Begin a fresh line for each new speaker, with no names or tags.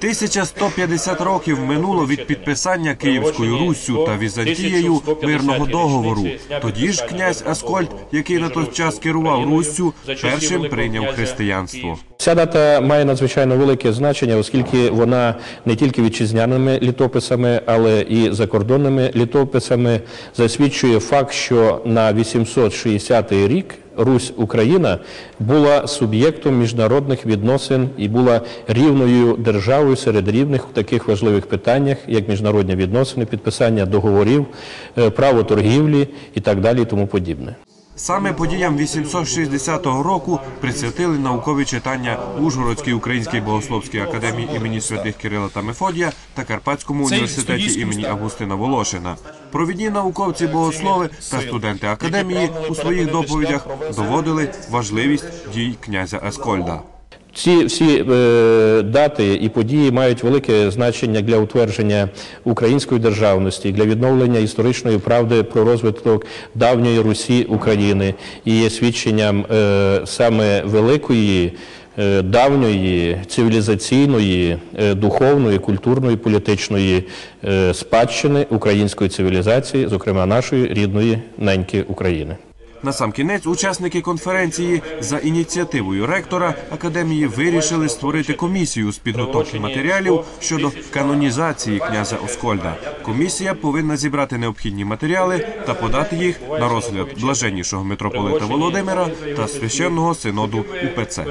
1150 років минуло від підписання Київською Руссю та Візантією мирного договору. Тоді ж князь Аскольд, який на той час керував Руссю, першим прийняв християнство.
Ця дата має надзвичайно велике значення, оскільки вона не тільки вітчизняними літописами, але і закордонними літописами засвідчує факт, що на 860 рік Русь Україна була суб'єктом міжнародних відносин і була рівною державою серед рівних у таких важливих питаннях, як міжнародні відносини, підписання договорів, е, право торгівлі і так далі, і тому подібне.
Саме подіям 860 року присвятили наукові читання Ужгородській українській богословській академії імені святих Кирила та Мефодія та Карпатському університеті імені Августина Волошина. Провідні науковці богослови та студенти академії у своїх доповідях доводили важливість дій князя Ескольда.
Ці всі е, дати і події мають велике значення для утвердження української державності, для відновлення історичної правди про розвиток давньої Русі України і є свідченням е, саме великої. е, Давньої цивілізаційної, е, духовної, культурної, політичної е, спадщини української цивілізації, зокрема нашої рідної неньки України.
Насамкінець учасники конференції за ініціативою ректора академії вирішили створити комісію з підготовки матеріалів щодо канонізації князя Оскольда. Комісія повинна зібрати необхідні матеріали та подати їх на розгляд блаженнішого митрополита Володимира та священного синоду УПЦ.